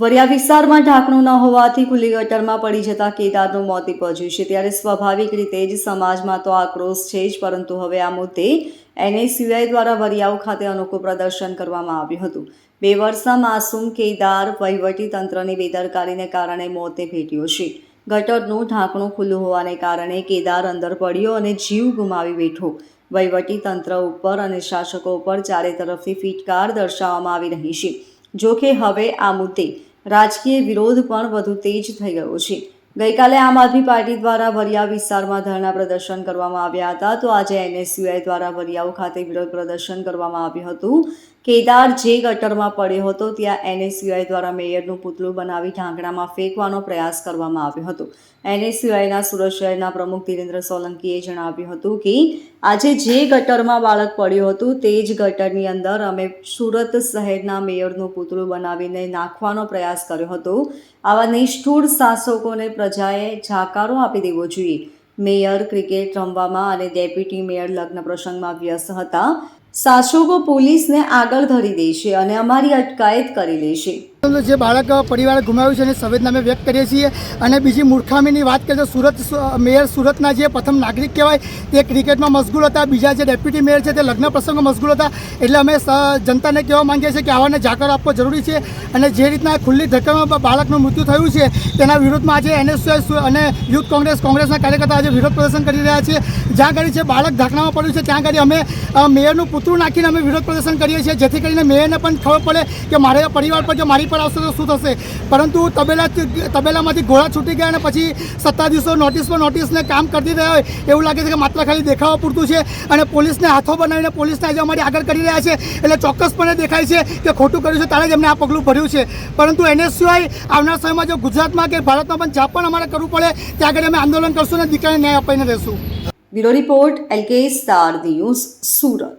વરિયા વિસ્તારમાં ઢાંકણું ન હોવાથી ખુલ્લી ગટરમાં પડી જતા કેદારનું મોત નિપજ્યું છે. ત્યારે સ્વાભાવિક રીતે જ સમાજમાં તો આક્રોશ છે જ, પરંતુ હવે આ મુદ્દે એનએસયુઆઈ દ્વારા વરિયાઓ ખાતે અનોખું પ્રદર્શન કરવામાં આવ્યું હતું. બે વર્ષના માસૂમ કેદાર વહીવટી તંત્રની બેદરકારીને કારણે મોતે ભેટ્યો છે. ગટરનું ઢાંકણું ખુલ્લું હોવાને કારણે કેદાર અંદર પડ્યો અને જીવ ગુમાવી બેઠો. વહીવટી તંત્ર ઉપર અને શાસકો ઉપર ચારે તરફથી ફીટકાર દર્શાવવામાં આવી રહી છે. જોકે હવે આ મુદ્દે રાજકીય વિરોધ પણ વધુ તેજ થઈ ગયો છે. ગઈકાલે આમ આદમી પાર્ટી દ્વારા વરિયા વિસ્તારમાં ધરણા પ્રદર્શન કરવામાં આવ્યા હતા. તો આજે એનએસયુઆઈ દ્વારા વરિયાઓ ખાતે વિરોધ પ્રદર્શન કરવામાં આવ્યું હતું. કેદાર જે ગટરમાં પડ્યો હતો, ત્યાં એનએસયુઆઈ દ્વારા મેયરનું પુતળું બનાવી ઢાંકણામાં ફેંકવાનો પ્રયાસ કરવામાં આવ્યો હતો. એનએસયુઆઈના સુરત શહેરના પ્રમુખ ધીરેન્દ્ર સોલંકીએ જણાવ્યું હતું કે, આજે જે ગટરમાં બાળક પડ્યું હતું, તે જ ગટરની અંદર અમે સુરત શહેરના મેયરનું પુતળું બનાવીને નાખવાનો પ્રયાસ કર્યો હતો. આવા નિષ્ઠુર શાસકોને પ્રજાએ જાકારો આપી દેવો જોઈએ. મેયર ક્રિકેટ રમવામાં અને ડેપ્યુટી મેયર લગ્ન પ્રસંગમાં વ્યસ્ત હતા. સાસુગો પોલીસને આગળ ધરી દે છે અને અમારી અટકાયત કરી લે જે બાળક પરિવારે ગુમાવ્યું છે એની સંવેદના અમે વ્યક્ત કરીએ છીએ. અને બીજી મૂર્ખામીની વાત કરીએ તો સુરત મેયર સુરતના જે પ્રથમ નાગરિક કહેવાય, તે ક્રિકેટમાં મશગુલ હતા. બીજા જે ડેપ્યુટી મેયર છે, તે લગ્ન પ્રસંગમાં મશગુલ હતા. એટલે અમે જનતાને કહેવા માંગીએ છીએ કે આવાને જાકર આપવો જરૂરી છે. અને જે રીતના ખુલ્લી ધક્કામાં બાળકનું મૃત્યુ થયું છે, તેના વિરોધમાં આજે એનએસયુ અને યુથ કોંગ્રેસ, કોંગ્રેસના કાર્યકર્તા આજે વિરોધ પ્રદર્શન કરી રહ્યા છે. જ્યાં આગળ છે બાળક ઢાંકણામાં પડ્યું છે, ત્યાં આગળ અમે મેયરનું પુતળું નાખીને અમે વિરોધ પ્રદર્શન કરીએ છીએ. જેથી કરીને મેયરને પણ ખબર પડે કે મારા પરિવાર પર જો મારી પર આવશે તો શું થશે? પરંતુ તબેલા તબેલામાંથી ઘોડા છૂટી ગયા અને પછી સત્તાધીશો નોટિસ પર નોટિસને કામ કરતી રહ્યા હોય એવું લાગે છે કે માત્ર ખાલી દેખાવા પૂરતું છે અને પોલીસને હાથો બનાવીને પોલીસને આજે અમારી આગળ કરી રહ્યા છે. એટલે ચોક્કસપણે દેખાય છે કે ખોટું કર્યું છે, ત્યારે જ એમને આ પગલું ભર્યું છે. પરંતુ એને સિવાય આવનાર સમયમાં જો ગુજરાતમાં કે ભારતમાં પણ જ્યાં પણ અમારે કરવું પડે, ત્યાં આગળ અમે આંદોલન કરશું અને દીકરાને ન્યાય અપાઈને રહેશું. Bureau report LK star news, Surat.